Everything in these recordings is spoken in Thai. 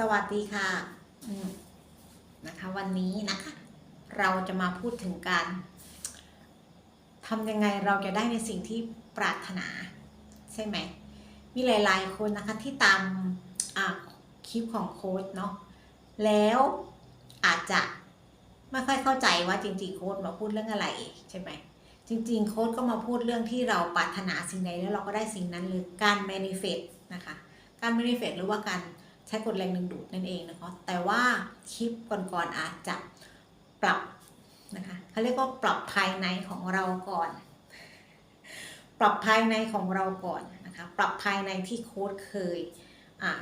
สวัสดีค่ะนะคะวันนี้นะคะ เราจะมาพูดถึงการทำยังไงเราจะได้ในสิ่งที่ปรารถนา ใช่ไหม มีหลาย ๆ คนนะคะที่ตามคลิปของโค้ดเนาะแล้วอาจจะไม่ค่อยเข้าใจว่าจริง ๆ โค้ดมาพูดเรื่องอะไรใช่ไหมจริง ๆ โค้ดก็มาพูดเรื่องที่เราปรารถนาสิ่งใดแล้วเราก็ได้สิ่งนั้นหรือการ manifest นะคะ การ manifest หรือว่าการ ใช้กฎแรงดึงดูดนั่นเองนะคะ แต่ว่าคลิปก่อนๆอาจจะปรับนะคะเขาเรียกว่าปรับภายในของเราก่อน ปรับภายในของเราก่อนนะคะ ปรับภายในที่โค้ดเคยอ่า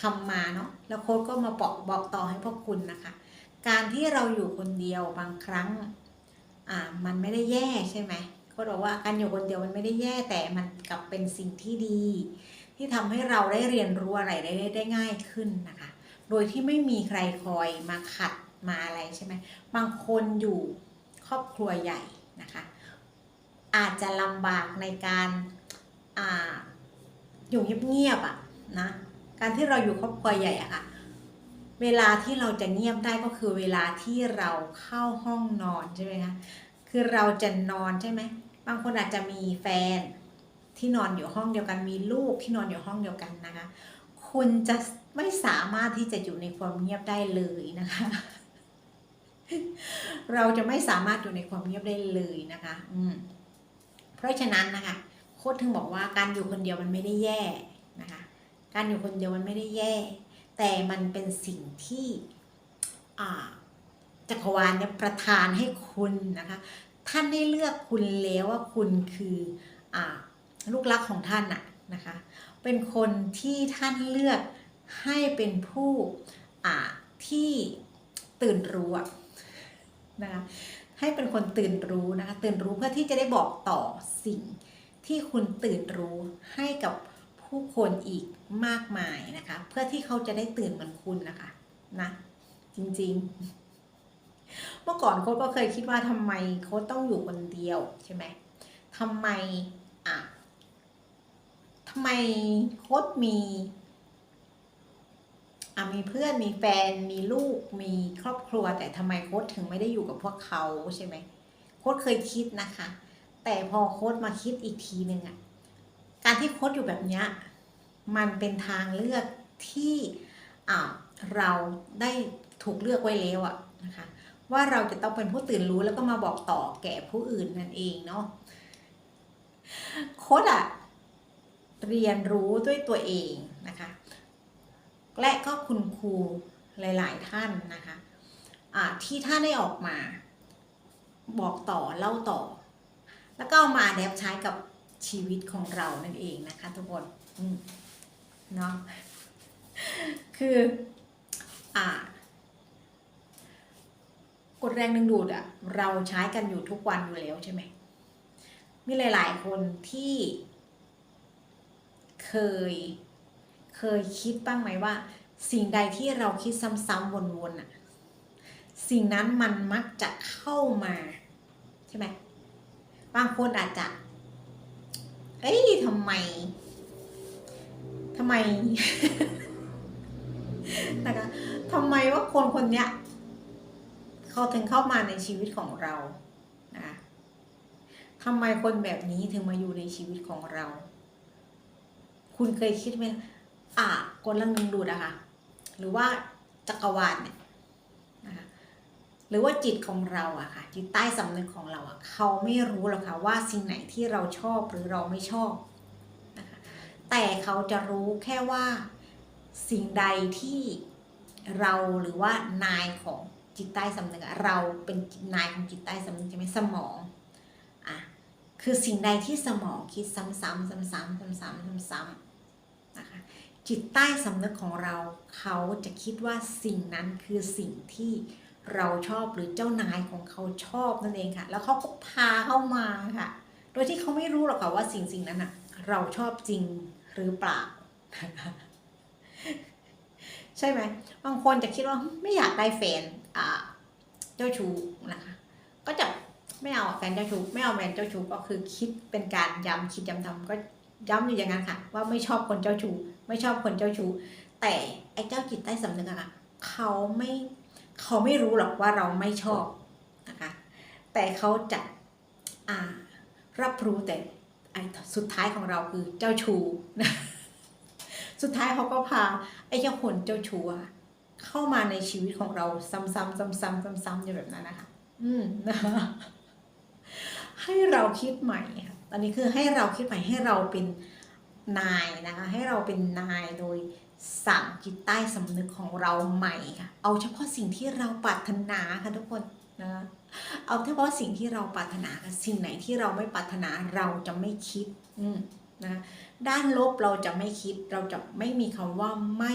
ทำมาเนาะ แล้วโค้ดก็มาบอกบอกต่อให้พวกคุณนะคะ การที่เราอยู่คนเดียวบางครั้งมันไม่ได้แย่ใช่ไหมเขาบอกว่าการอยู่คนเดียวมันไม่ได้แย่แต่มันกลับเป็นสิ่งที่ดี ที่ทำให้เราได้เรียนรู้อะไรได้ได้ได้ง่ายขึ้นนะคะ โดยที่ไม่มีใครคอยมาขัดมาอะไรใช่ไหมบางคนอยู่ครอบครัวใหญ่นะคะ อาจจะลำบากในการอ่าอยู่เงียบๆอะนะการที่เราอยู่ครอบครัวใหญ่อะค่ะ เวลาที่เราจะเงียบได้ก็คือเวลาที่เราเข้าห้องนอนใช่ไหมคะคือเราจะนอนใช่ไหมบางคนอาจจะมีแฟน ที่นอนอยู่ห้องเดียวกัน มีลูกที่นอนอยู่ห้องเดียวกันนะคะ คุณจะไม่สามารถที่จะอยู่ในความเงียบได้เลยนะคะ เราจะไม่สามารถอยู่ในความเงียบได้เลยนะคะ อืมเพราะฉะนั้นนะคะโค้ดถึงบอกว่าการอยู่คนเดียวมันไม่ได้แย่นะคะ การอยู่คนเดียวมันไม่ได้แย่ แต่มันเป็นสิ่งที่อ่าจักรวาลเนี่ยประทานให้คุณนะคะ ท่านได้เลือกคุณแล้วว่าคุณคืออ่า ลูกรักของท่านน่ะนะคะเป็นคนที่ท่านเลือกให้เป็นผู้ที่ตื่นรู้นะคะให้เป็นคนตื่นรู้นะคะตื่นรู้เพื่อที่จะได้บอกต่อสิ่งที่คุณตื่นรู้ให้กับผู้คนอีกมากมายนะคะ เพื่อที่เขาจะได้ตื่นเหมือนคุณนะคะนะจริงๆ เมื่อก่อนโค้ดก็เคยคิดว่าทำไมโค้ดต้องอยู่คนเดียวใช่ไหมทำไมอะ ไมโค้ดมีอะมีเพื่อนมีแฟนมีลูกมีครอบครัว แต่ทำไมโค้ดถึงไม่ได้อยู่กับพวกเขาใช่ไหมโค้ดเคยคิดนะคะ แต่พอโค้ดมาคิดอีกทีหนึ่งอะการที่โค้ดอยู่แบบนี้มันเป็นทางเลือกที่เราได้ถูกเลือกไว้แล้วอะนะคะว่าเราจะต้องเป็นผู้ตื่นรู้แล้วก็มาบอกต่อแก่ผู้อื่นนั่นเองเนาะโค้ดอะ เรียนรู้ด้วยตัวเองนะคะ และก็คุณครูหลาย ๆ ท่านนะคะะที่ท่านได้ออกมา บอกต่อเล่าต่อ แล้วก็เอามาแดบใช้กับชีวิตของเรานั่นเองนะคะ ทุกคนเนาะคืออ่ากดแรงดึงดูดอะเราใช้กันอยู่ทุกวันอยู่แล้วใช่ไหมมีหลาย ๆ คนที่ เคย เคยคิดบ้างไหมว่า สิ่งใดที่เราคิดซ้ำๆวนๆอะสิ่งนั้นมันมักจะเข้ามา ใช่ไหมบางคนอาจจะ เอ้ยทำไมทำไมนะคะทำไมว่าคนคนเนี้ยเขาถึงเข้ามาในชีวิตของเรานะทำไมคนแบบนี้ถึงมาอยู่ในชีวิตของเรา คุณเคยคิดไหมอะกลลังดึงดูดอะค่ะ หรือว่าจักรวาลเนี่ยนะคะหรือว่าจิตของเราอะค่ะ จิตใต้สำนึกของเราอะเขาไม่รู้หรอกค่ะว่าสิ่งไหนที่เราชอบหรือเราไม่ชอบนะคะแต่เขาจะรู้แค่ว่าสิ่งใดที่เราหรือว่านายของจิตใต้สำนึกอะเราเป็นนายของจิตใต้สำนึกใช่ไหมสมองอะคือสิ่งใดที่สมองคิดซ้ำๆซ้ำๆซ้ำๆซ้ำๆซ้ำๆ นะคะจิตใต้สำนึกของเราเขาจะคิดว่าสิ่งนั้นคือสิ่งที่เราชอบหรือเจ้านายของเขาชอบนั่นเองค่ะ แล้วเขาก็พาเข้ามาค่ะ โดยที่เขาไม่รู้หรอกค่ะว่าสิ่งสิ่งนั้นอะเราชอบจริงหรือเปล่า ใช่ไหมบางคนจะคิดว่าไม่อยากได้แฟนอ่าเจ้าชู้นะคะ ก็จะไม่เอาแฟนเจ้าชู้ไม่เอาแฟนเจ้าชู้ก็คือคิดเป็นการย้ำคิดย้ำทำก็ ย้ำอยู่อย่างนั้นค่ะ ว่าไม่ชอบคนเจ้าชู้ไม่ชอบคนเจ้าชู้แต่ไอ้เจ้าจิตใต้สำนึกอะค่ะเขาไม่เขาไม่รู้หรอกว่าเราไม่ชอบนะคะ แต่เขาจะอ่ารับรู้แต่ไอ้สุดท้ายของเราคือเจ้าชูนะสุดท้ายเขาก็พาไอ้เจ้าคนเจ้าชู้อะเข้ามาในชีวิตของเราซ้ำๆซ้ำๆซ้ำๆอยู่แบบนั้นนะคะ อืมนะคะให้เราคิดใหม่ค่ะ ตอนนี้คือให้เราคิดใหม่ให้เราเป็นนายนะคะ ให้เราเป็นนายโดยสั่งจิตใต้สำนึกของเราใหม่ค่ะเอาเฉพาะสิ่งที่เราปรารถนาค่ะทุกคนนะคะเอาเฉพาะสิ่งที่เราปรารถนาค่ะสิ่งไหนที่เราไม่ปรารถนาเราจะไม่คิดอืมนะด้านลบเราจะไม่คิดเราจะไม่มีคำว่าไม่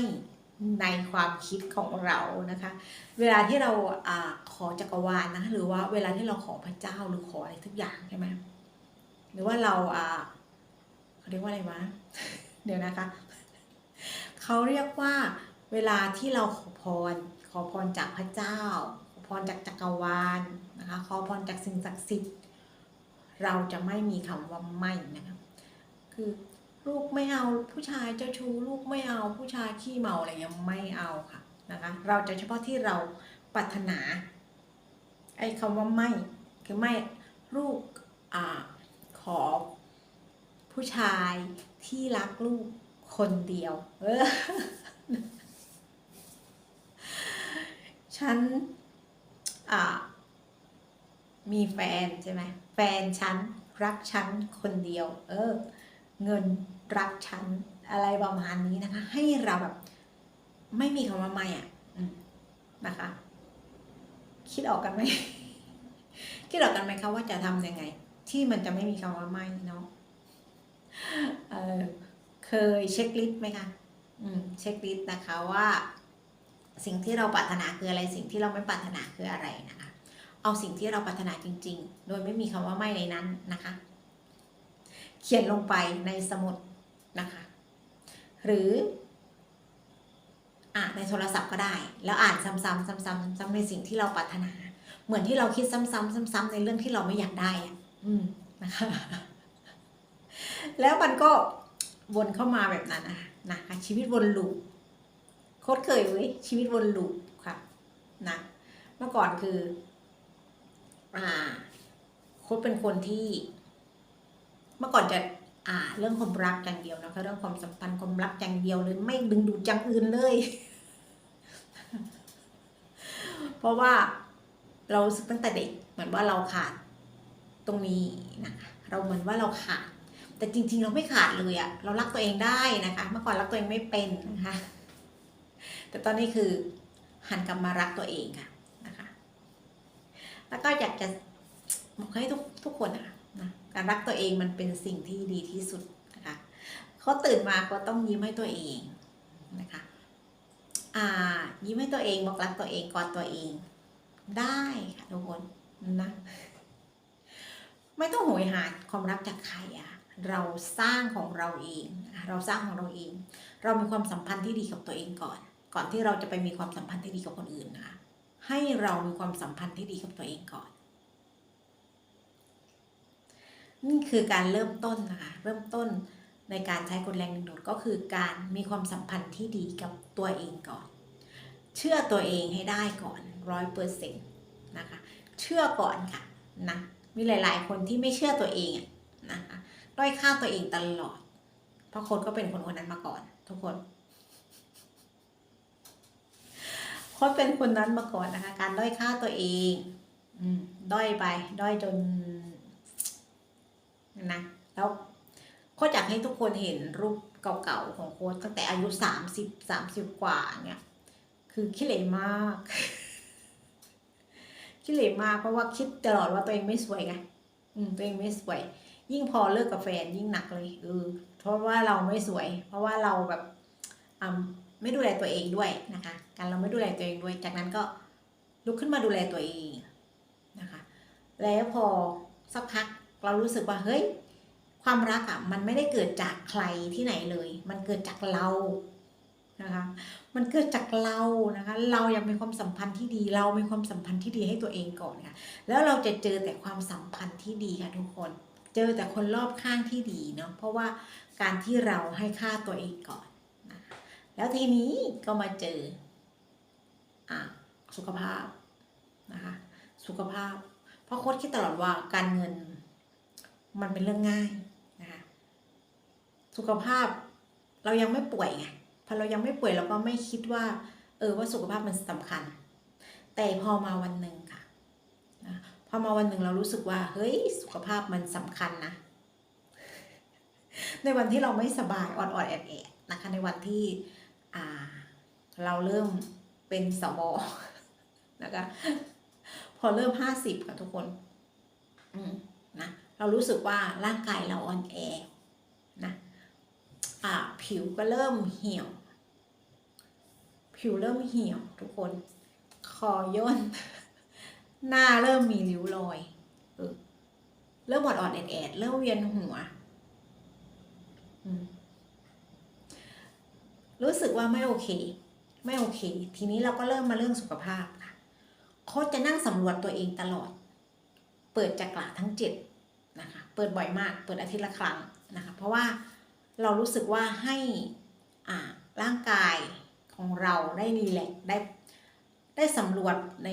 ในความคิดของเรานะคะ เวลาที่เราอาขอจักรวาลนะหรือว่าเวลาที่เราขอพระเจ้าหรือขออะไรทุกอย่างใช่ไหม หรือว่าเราอ่าเขาเรียกว่าอะไรวะ เดี๋ยวนะคะ เขาเรียกว่าเวลาที่เราขอพร ขอพรจากพระเจ้า ขอพรจากจักรวาลนะคะ ขอพรจากสิ่งศักดิ์สิทธิ์ เราจะไม่มีคำว่าไม่นะคะคือลูกไม่เอาผู้ชายเจ้าชู้ลูกไม่เอาผู้ชายขี้เมาอะไรยังไม่เอาค่ะนะคะ เราจะเฉพาะที่เราปรารถนาไอ้คำว่าไม่คือไม่ลูกอ่า ขอ ผู้ชายที่รักลูกคนเดียว เออ ฉัน อ่า มีแฟนใช่ไหม แฟนฉัน รักฉันคนเดียว เออ เงินรักฉัน อะไรประมาณนี้นะคะ ให้เราแบบ ไม่มีคำว่าไม่อะอืมนะคะ คิดออกกันไหม คิดออกกันไหมคะว่าจะทำยังไง ที่มันจะไม่มีคำว่าไม่เนาะเเคยเช็คลิสต์ไหมคะมเช็คลิสต์นะคะว่าสิ่งที่เราปรารถนาคืออะไรสิ่งที่เราไม่ปรารถนาคืออะไรนะคะ เอาสิ่งที่เราปรารถนาจริง ๆ โดยไม่มีคำว่าไม่ในนั้นนะคะ เขียนลงไปในสมุดนะคะ หรืออ่านในโทรศัพท์ก็ได้ แล้วอ่านซ้ำๆซ้ำๆซ้ำๆในสิ่งที่เราปรารถนา เหมือนที่เราคิดซ้ำๆซ้ำๆในเรื่องที่เราไม่อยากได้อะ นะคะแล้วมันก็วนเข้ามาแบบนั้นนะนะคะชีวิตวนลูปโคตรเคยเว้ยชีวิตวนลูปค่ะนะเมื่อก่อนคือ อ่าโค้ดเป็นคนที่ เมื่อก่อนจะ อ่า เรื่องความรักอย่างเดียวนะคะเรื่องความสัมพันธ์ความรักอย่างเดียวเลย ไม่ดึงดูดอย่างอื่นเลย เพราะว่าเราสึกตั้งแต่เด็กเหมือนว่าเราขาด ตรงนี้นะคะเราเหมือนว่าเราขาด แต่จริง ๆ เราไม่ขาดเลยอะเรารักตัวเองได้นะคะ เมื่อก่อนรักตัวเองไม่เป็นนะคะ แต่ตอนนี้คือหันกลับมารักตัวเองค่ะนะคะ แล้วก็อยากจะบอกให้ทุกทุกคนนะคะนะการรักตัวเองมันเป็นสิ่งที่ดีที่สุดนะคะเขาตื่นมาก็ต้องยิ้มให้ตัวเองนะคะอ่ายิ้มให้ตัวเองบอกรักตัวเองกอดตัวเอง ได้ค่ะทุกคนนะ ไม่ต้องโหยหาความรักจากใครอะเราสร้างของเราเอง เราสร้างของเราเอง เรามีความสัมพันธ์ที่ดีกับตัวเองก่อน ก่อนที่เราจะไปมีความสัมพันธ์ที่ดีกับคนอื่นนะคะให้เรามีความสัมพันธ์ที่ดีกับตัวเองก่อนนี่คือการเริ่มต้นนะคะ เริ่มต้นในการใช้กลแรงดึงดูดก็คือการมีความสัมพันธ์ที่ดีกับตัวเองก่อน เชื่อตัวเองให้ได้ก่อนร้อยเปอร์เซ็นต์นะคะ เชื่อก่อนค่ะนะ มีหลาย ๆ คนที่ไม่เชื่อตัวเองอะนะคะด้อยค่าตัวเองตลอด เพราะคนก็เป็นคนคนนั้นมาก่อน ทุกคนคนเป็นคนนั้นมาก่อนนะคะ การด้อยค่าตัวเองอืมด้อยไป ด้อยจนนะแล้วโค้ชอยากให้ทุกคนเห็นรูปเก่าๆของโค้ชตั้งแต่อายุสามสิบสามสิบกว่าเนี่ย คือขี้เหร่มาก ขี้เหร่มากเพราะว่าคิดตลอดว่าตัวเองไม่สวยไงอืมตัวเองไม่สวย ยิ่งพอเลิกกับแฟนยิ่งหนักเลยเออเพราะว่าเราไม่สวย เพราะว่าเราแบบอ่าไม่ดูแลตัวเองด้วยนะคะ การเราไม่ดูแลตัวเองด้วย จากนั้นก็ลุกขึ้นมาดูแลตัวเองนะคะ แล้วพอสักพักเรารู้สึกว่าเฮ้ยความรักอะมันไม่ได้เกิดจากใครที่ไหนเลย มันเกิดจากเรา นะคะมันเกิดจากเรานะคะเราอยากมีความสัมพันธ์ที่ดี เรามีความสัมพันธ์ที่ดีให้ตัวเองก่อนค่ะแล้วเราจะเจอแต่ความสัมพันธ์ที่ดีค่ะทุกคน เจอแต่คนรอบข้างที่ดีเนาะเพราะว่าการที่เราให้ค่าตัวเองก่อนนะคะแล้วทีนี้ก็มาเจออะสุขภาพนะคะสุขภาพ เพราะโค้ชคิดตลอดว่าการเงินมันเป็นเรื่องง่ายนะคะสุขภาพเรายังไม่ป่วยไง พอเรายังไม่ป่วยเราก็ไม่คิดว่า เออว่าสุขภาพมันสำคัญ แต่พอมาวันหนึ่งค่ะนะพอมาวันหนึ่งเรารู้สึกว่า เฮ้ย สุขภาพมันสำคัญนะ ในวันที่เราไม่สบายอ่อดๆแอดๆนะคะในวันที่อ่าเราเริ่มเป็นสบนะคะพอเริ่มห้าสิบค่ะทุกคน อืมนะเรารู้สึกว่าร่างกายเราอ่อนแอ อ่าผิวก็เริ่มเหี่ยว ผิวเริ่มเหี่ยวทุกคน คอย่น หน้าเริ่มมีริ้วรอยเออเริ่มอดๆแอดๆเริ่มเวียนหัว รู้สึกว่าไม่โอเค ไม่โอเค ทีนี้เราก็เริ่มมาเรื่องสุขภาพค่ะโค้ชจะนั่งสำรวจตัวเองตลอด เปิดจักระทั้งเจ็ดนะคะ เปิดบ่อยมาก เปิดอาทิตย์ละครั้งนะคะ เพราะว่า เรารู้สึกว่าให้ร่างกายของเราได้รีแลกได้ได้สำรวจใน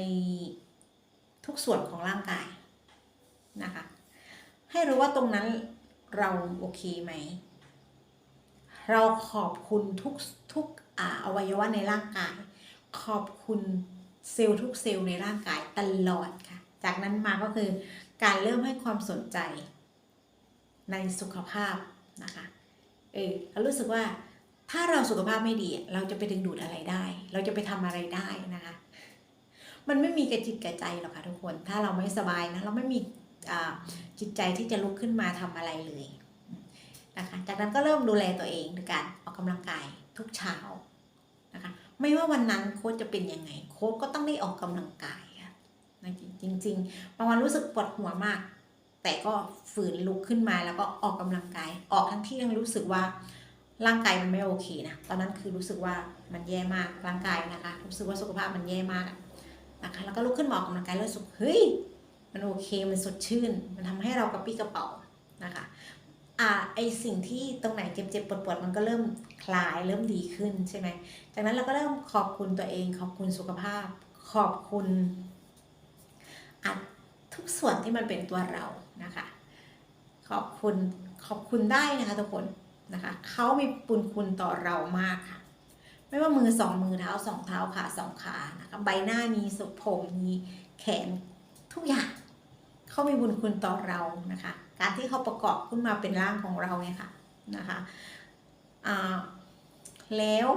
ทุกส่วนของร่างกายนะคะให้รู้ว่าตรงนั้นเราโอเคไหม เราขอบคุณทุกทุกออวัยวะในร่างกาย ขอบคุณเซลล์ทุกเซลล์ในร่างกายตลอดค่ะ จากนั้นมาก็คือการเริ่มให้ความสนใจในสุขภาพนะคะ เออเรารู้สึกว่าถ้าเราสุขภาพไม่ดี เราจะไปดึงดูดอะไรได้ เราจะไปทำอะไรได้นะคะ มันไม่มีกระจิตกระใจหรอกค่ะทุกคน ถ้าเราไม่สบายนะเราไม่มีจิตใจที่จะลุกขึ้นมาทำอะไรเลยนะคะ จากนั้นก็เริ่มดูแลตัวเองด้วยการออกกำลังกายทุกเช้านะคะ ไม่ว่าวันนั้นโค้ชจะเป็นยังไง โค้ชก็ต้องได้ออกกำลังกายค่ะนะจริงๆบางวันรู้สึกปวดหัวมาก แต่ก็ฝืนลุกขึ้นมาแล้วก็ออกกำลังกาย ออกทั้งที่ยังรู้สึกว่าร่างกายมันไม่โอเคนะ ตอนนั้นคือรู้สึกว่ามันแย่มากร่างกายนะคะ รู้สึกว่าสุขภาพมันแย่มากนะคะ แล้วก็ลุกขึ้นมาออกกำลังกายแล้วรู้สึกเฮ้ย มันโอเค มันสดชื่น มันทำให้เรากระปี้กระเป๋านะคะ อ่า ไอสิ่งที่ตรงไหนเจ็บๆปวดๆมันก็เริ่มคลายเริ่มดีขึ้นใช่ไหม จากนั้นเราก็เริ่มขอบคุณตัวเอง ขอบคุณสุขภาพ ขอบคุณอทุกส่วนที่มันเป็นตัวเรา นะคะ ขอบคุณขอบคุณได้นะคะทุกคนนะคะเขามีบุญคุณต่อเรามากค่ะ ไม่ว่ามือสองมือเท้าสองเท้าขาสองขานะคะใบหน้ามีสุผมมีแขนทุกอย่างเขามีบุญคุณต่อเรานะคะ การที่เขาประกอบขึ้นมาเป็นร่างของเราเนี่ยค่ะนะคะแล้ว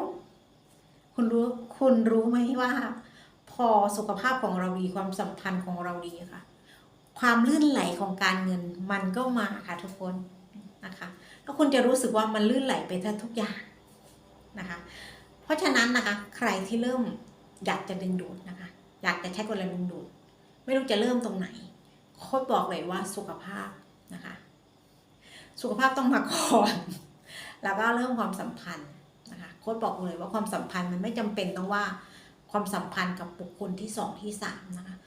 คุณรู้คุณรู้ไหมว่า พอสุขภาพของเราดีความสัมพันธ์ของเราดีค่ะ ความลื่นไหลของการเงินมันก็มาค่ะทุกคนนะคะแล้วคุณจะรู้สึกว่ามันลื่นไหลไปทุกอย่างนะคะเพราะฉะนั้นนะคะใครที่เริ่มอยากจะดึงดูดนะคะ อยากจะใช้กลดึงดูด ไม่รู้จะเริ่มตรงไหนโค้ชบอกเลยว่าสุขภาพนะคะ สุขภาพต้องมาก่อน แล้วก็เริ่มความสัมพันธ์นะคะโค้ชบอกเลยว่าความสัมพันธ์มันไม่จำเป็นต้องว่าความสัมพันธ์กับบุคคลที่สองที่สามนะคะ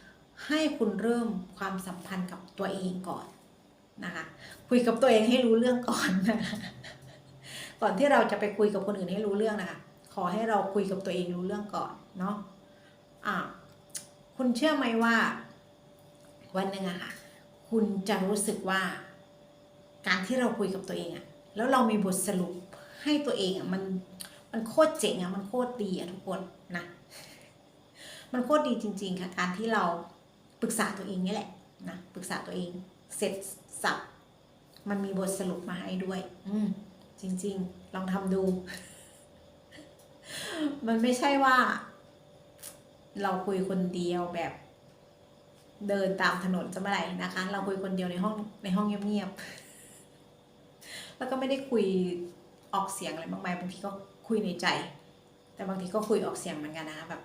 ให้คุณเริ่มความสัมพันธ์กับตัวเองก่อนนะคะ คุยกับตัวเองให้รู้เรื่องก่อนนะคะก่อนที่เราจะไปคุยกับคนอื่นให้รู้เรื่องนะคะ ขอให้เราคุยกับตัวเองรู้เรื่องก่อนเนาะอ่าคุณเชื่อไหมว่า วันหนึ่งอะค่ะ คุณจะรู้สึกว่า การที่เราคุยกับตัวเองอะแล้วเรามีบทสรุปให้ตัวเองอะมันมันโคตรเจ๋งอะมันโคตรดีอะทุกคนนะ มันโคตรดีจริง ๆ ค่ะ การที่เรา ปรึกษาตัวเองนี่แหละนะปรึกษาตัวเองเสร็จสับมันมีบทสรุปมาให้ด้วย อืมจริง ๆ ลองทำดู มันไม่ใช่ว่า เราคุยคนเดียวแบบ เดินตามถนนจะเมื่อไหร่นะคะ เราคุยคนเดียวในห้องในห้องเงียบๆแล้วก็ไม่ได้คุยออกเสียงอะไรมากมายบางทีก็คุยในใจ แต่บางทีก็คุยออกเสียงเหมือนกันนะคะแบบ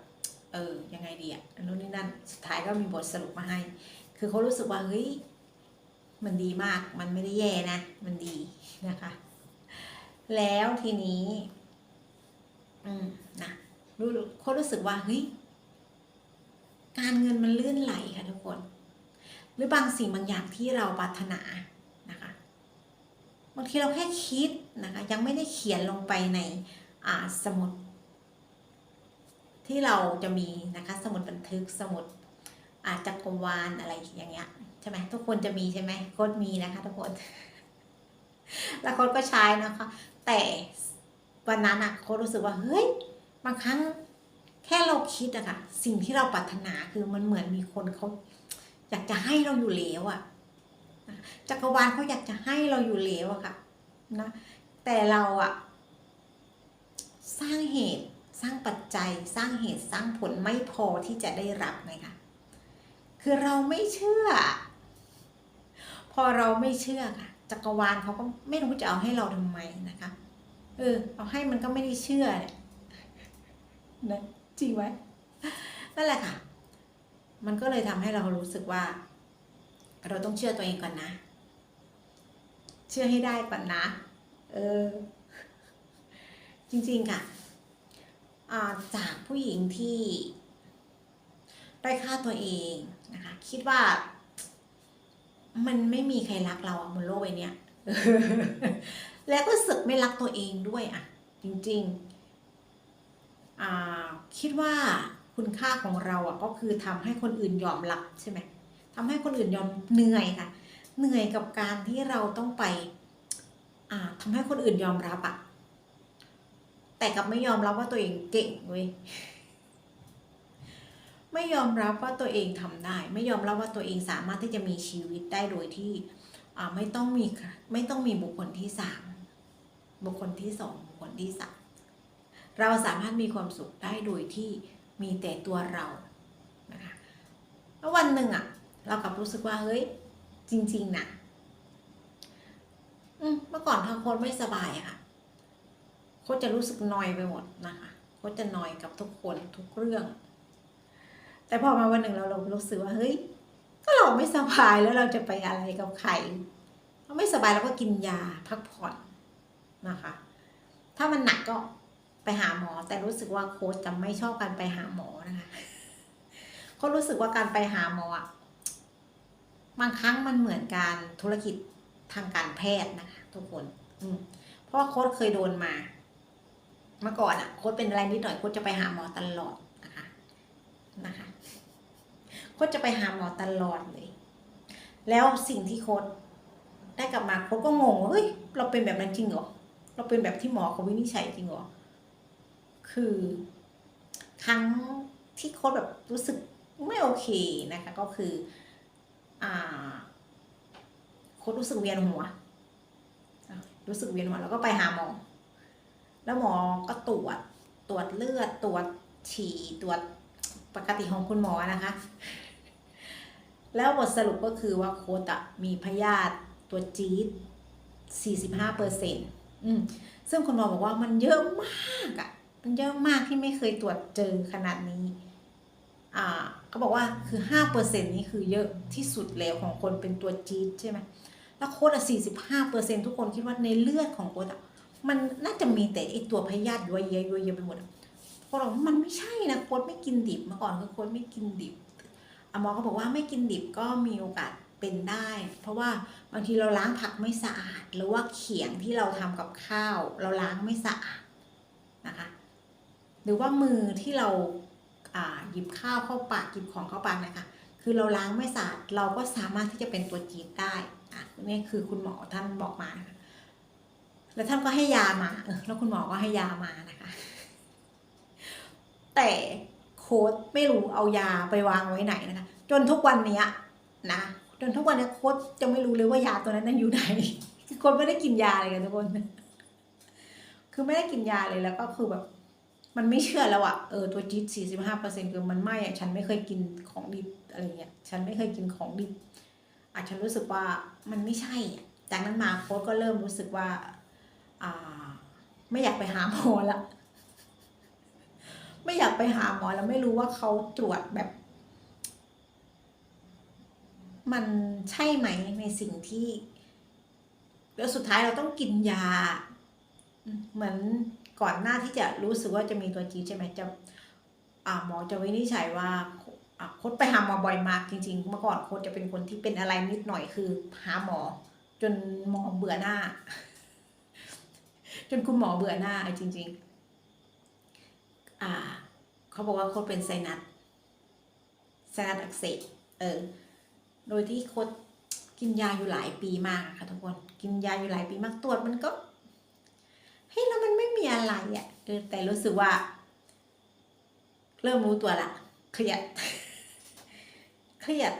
เออยังไงดีอะนู่นนี่นั่นสุดท้ายก็มีบทสรุปมาให้ คือเขารู้สึกว่าเฮ้ยมันดีมากมันไม่ได้แย่นะ มันดีนะคะ แล้วทีนี้ อืมนะรู้เขารู้สึกว่าเฮ้ยการเงินมันลื่นไหลค่ะทุกคน หรือบางสิ่งบางอย่างที่เราปรารถนานะคะบางทีเราแค่คิดนะคะ ยังไม่ได้เขียนลงไปในอ่าสมุด ที่เราจะมีนะคะสมุดบันทึกสมุดอาจักรวาลอะไรอย่างเงี้ยใช่ไหมทุกคนจะมีใช่ไหมโค้ดมีนะคะ ทุกคน แล้วโค้ดก็ใช้นะคะ แต่วันนั้นอะโค้ดรู้สึกว่าเฮ้ยบางครั้งแค่เราคิดอะค่ะ สิ่งที่เราปรารถนาคือมันเหมือนมีคนเขาอยากจะให้เราอยู่แล้วอะจักรวาลเขาอยากจะให้เราอยู่แล้วอะค่ะนะแต่เราอะสร้างเหตุ สร้างปัจจัยสร้างเหตุสร้างผลไม่พอที่จะได้รับไงคะคือเราไม่เชื่อ พอเราไม่เชื่อค่ะจักรวาลเขาก็ไม่รู้จะเอาให้เราทำไมนะคะเออเอาให้มันก็ไม่ได้เชื่อเนี่ยนะจริงไหมนั่นแหละค่ะ มันก็เลยทำให้เรารู้สึกว่า เราต้องเชื่อตัวเองก่อนนะ เชื่อให้ได้ก่อนนะ เออ จริง ๆ ค่ะ จากผู้หญิงที่ได้ค่าตัวเองนะคะ คิดว่า มันไม่มีใครรักเราบนโลกใบนี้แล้วก็สึกไม่รักตัวเองด้วยอะ จริงๆคิดว่าคุณค่าของเราอะก็คือทำให้คนอื่นยอมรับใช่ไหมทำให้คนอื่นยอมเหนื่อยค่ะ เหนื่อยกับการที่เราต้องไปทำให้คนอื่นยอมรับอะ แต่กับไม่ยอมรับว่าตัวเองเก่งเว้ยไม่ยอมรับว่าตัวเองทำได้ ไม่ยอมรับว่าตัวเองสามารถที่จะมีชีวิตได้โดยที่ไม่ต้องมีไม่ต้องมีบุคคลที่สามบุคคลที่สองบุคคลที่สามเราสามารถมีความสุขได้โดยที่มีแต่ตัวเรานะคะแล้ววันหนึ่งอะเรากลับรู้สึกว่าเฮ้ยจริง ๆนะเมื่อก่อนทางคนไม่สบายอะค่ะ เขาจะรู้สึกนอยไปหมดนะคะเขาจะนอยกับทุกคนทุกเรื่อง แต่พอมาวันหนึ่งเราเรารู้สึกว่าเฮ้ยก็เราไม่สบายแล้วเราจะไปอะไรกับใครเราไม่สบายเราก็กินยาพักผ่อนนะคะ ถ้ามันหนักก็ไปหาหมอ แต่รู้สึกว่าโค้ชจะไม่ชอบการไปหาหมอนะคะเขารู้สึกว่าการไปหาหมออะบางครั้งมันเหมือนการธุรกิจทางการแพทย์นะคะทุกคน อืเพราะว่าโค้ชเคยโดนมา เมื่อก่อนอะโค้ชเป็นอะไรนิดหน่อยโค้ชจะไปหาหมอตลอดนะคะนะคะโค้ชจะไปหาหมอตลอดเลย แล้วสิ่งที่โค้ชได้กลับมาโค้ชก็งงว่าเฮ้ยเราเป็นแบบนั้นจริงเหรอเราเป็นแบบที่หมอเขาวินิจฉัยจริงเหรอคือครั้งที่โค้ชแบบรู้สึกไม่โอเคนะคะ ก็คืออ่าโค้ชรู้สึกเวียนหัว รู้สึกเวียนหัวแล้วก็ไปหาหมอ แล้วหมอก็ตรวจตรวจเลือดตรวจฉี่ตรวจปกติของคุณหมอนะคะ แล้วบทสรุปก็คือว่าโค้ดมีพยาธิตัวจี๊ด45เปอร์เซ็นต์ซึ่งคุณหมอบอกว่ามันเยอะมากอะมันเยอะมากที่ไม่เคยตรวจเจอขนาดนี้ อ่าเขาบอกว่าคือห้าเปอร์เซ็นต์นี่คือเยอะที่สุดแล้วของคนเป็นตัวจี๊ดใช่ไหมแล้วโค้ดอะสี่สิบห้าเปอร์เซ็นต์ทุกคนคิดว่าในเลือดของโค้ดอะ มันน่าจะมีแต่ไอตัวพยาธิย้อยเยอะย้อยเยอะไปหมดโค้ดบอกมันไม่ใช่นะโค้ดไม่กินดิบเมื่อก่อนคือโค้ดไม่กินดิบอหมอก็บอกว่าไม่กินดิบก็มีโอกาสเป็นได้ เพราะว่าบางทีเราล้างผักไม่สะอาด หรือว่าเขียงที่เราทำกับข้าว เราล้างไม่สะอาดนะคะ หรือว่ามือที่เราหยิบข้าวเข้าปากหยิบของเข้าปากนะคะคือเราล้างไม่สะอาดเราก็สามารถที่จะเป็นตัวจีดได้อะนี่คือคุณหมอท่านบอกมานะคะ แล้วท่านก็ให้ยามาเออแล้วคุณหมอก็ให้ยามานะคะ แต่โค้ดไม่รู้เอายาไปวางไว้ไหนนะคะ จนทุกวันนี้นะจนทุกวันนี้โค้ดจะไม่รู้เลยว่ายาตัวนั้นนั้นอยู่ไหนคือคนไม่ได้กินยาเลยกันทุกคน คือไม่ได้กินยาเลยแล้วก็คือแบบ มันไม่เชื่อแล้วอะเออตัวจี๊ดสี่สิบห้าเปอร์เซ็นคือมันไม่อะฉันไม่เคยกินของดิบอะไรเงี้ย ฉันไม่เคยกินของดิบอาจฉันรู้สึกว่ามันไม่ใช่ จากนั้นมาโค้ดก็เริ่มรู้สึกว่า ไม่อยากไปหาหมอละไม่อยากไปหาหมอแล้วไม่รู้ว่าเขาตรวจแบบ มันใช่ไหมในสิ่งที่ แล้วสุดท้ายเราต้องกินยา เหมือนก่อนหน้าที่จะรู้สึกว่าจะมีตัวจีใช่ไหมจะหมอจะวินิจฉัยว่าโค้ดไปหาหมอบ่อยมากจริงๆ เมื่อก่อนโค้ดจะเป็นคนที่เป็นอะไรนิดหน่อยคือหาหมอ จนหมอเบื่อหน้า จนคุณหมอเบื่อหน้าจริง ๆ อ่า เขาบอกว่าโคดเป็นไซนัสไซนัสอักเสบเออ โดยที่โคดกินยาอยู่หลายปีมากค่ะทุกคน กินยาอยู่หลายปีมากตรวจมันก็เฮ้ยแล้วมันไม่มีอะไรอะ่ะเออแต่รู้สึกว่า เริ่มรู้ตัวละเครียดเครียด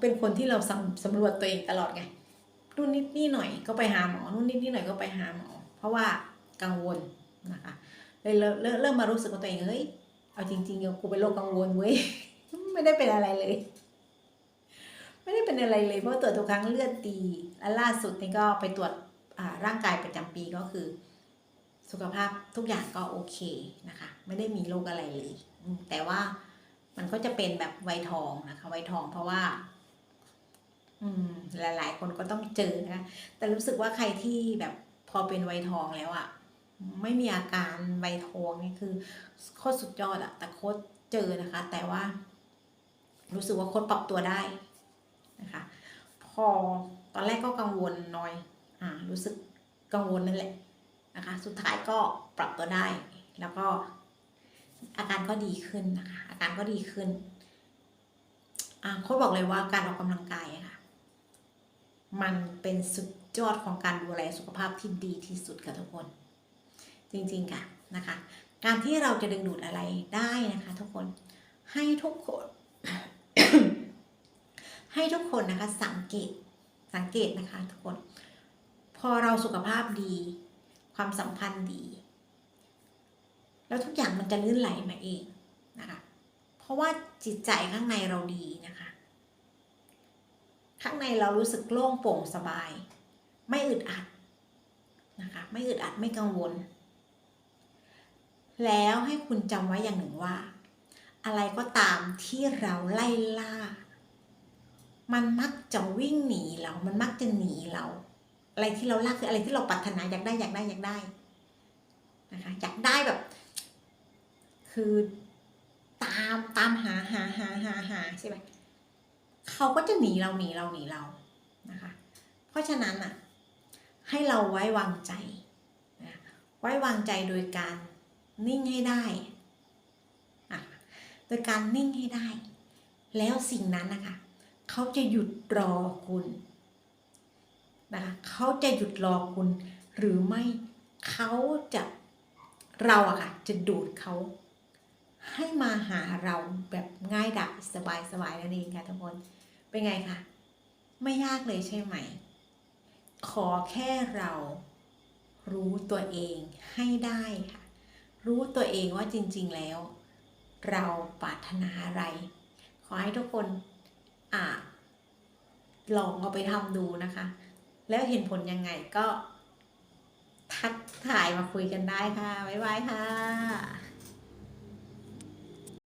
เป็นคนที่เราสำสำรวจตัวเองตลอดไงนู่นนิดนี่หน่อยก็ไปหาหมอนู่นนิดนี่หน่อยก็ไปหาหมอ ราะว่ากังวลนะคะเลยเริ่มเริ่มเริ่มมารู้สึกว่าตัวเองเฮ้ยเอาจริงๆกูเป็นโรคกังวลเว้ยไม่ได้เป็นอะไรเลย ไม่ได้เป็นอะไรเลยเพราะตรวจทุกครั้งเลือดดีและล่าสุดนี่ก็ไปตรวจร่างกายประจำปีก็คือ สุขภาพทุกอย่างก็โอเคนะคะ ไม่ได้มีโรคอะไรเลยแต่ว่ามันก็จะเป็นแบบไวทองนะคะไวทองเพราะว่า อืม หลาย ๆ คนก็ต้องเจอนะะแต่รู้สึกว่าใครที่แบบ อเป็นไวยทองแล้วอะไม่มีอาการไวยทองนี่คือโคตรสุดยอดอะแต่โคตรเจอนะคะ แต่ว่า รู้สึกว่าโคตรปรับตัวได้นะคะ พอตอนแรกก็กังวลหน้อย อ่า รู้สึกกังวลนั่นแหละนะคะ สุดท้ายก็ปรับตัวได้ แล้วก็อาการก็ดีขึ้นนะคะ อาการก็ดีขึ้น อ่าโค้ชบอกเลยว่าการออกกำลังกายอะค่ะ มันเป็นสุด ยอดของการดูแลสุขภาพที่ดีที่สุดค่ะทุกคน จริงๆค่ะนะคะ การที่เราจะดึงดูดอะไรได้นะคะ ทุกคนให้ทุกคน ให้ทุกคนนะคะสังเกตสังเกตนะคะ ทุกคน พอเราสุขภาพดี ความสัมพันธ์ดี แล้วทุกอย่างมันจะลื่นไหลมาเองนะคะ เพราะว่าจิตใจข้างในเราดีนะคะ ข้างในเรารู้สึกโล่งโปร่งสบาย ไม่อึดอัดนะคะ ไม่อึดอัดไม่กังวล แล้วให้คุณจำไว้อย่างหนึ่งว่า อะไรก็ตามที่เราไล่ล่า มันมักจะวิ่งหนีเรา มันมักจะหนีเรา อะไรที่เราล่าคืออะไรที่เราปรารถนาอยากได้อยากได้อยากได้นะคะอยากได้แบบ คือตามตามหาหาหาหาหาใช่ไหมเขาก็จะหนีเราหนีเราหนีเรานะคะ เพราะฉะนั้นอะ ให้เราไว้วางใจ ไว้วางใจโดยการนิ่งให้ได้ โดยการนิ่งให้ได้ แล้วสิ่งนั้นนะคะเขาจะหยุดรอคุณนะคะเขาจะหยุดรอคุณ หรือไม่เขาจะเราอะค่ะจะดูดเขาให้มาหาเราแบบง่ายดายสบายสบายนั่นเองค่ะทุกคน เป็นไงคะไม่ยากเลยใช่ไหม ขอแค่เรารู้ตัวเองให้ได้ค่ะ รู้ตัวเองว่าจริงๆแล้ว เราปรารถนาอะไร ขอให้ทุกคนอ่าลองเอาไปทำดูนะคะ แล้วเห็นผลยังไงก็ ทักถ่ายมาคุยกันได้ค่ะ บ๊ายบายค่ะ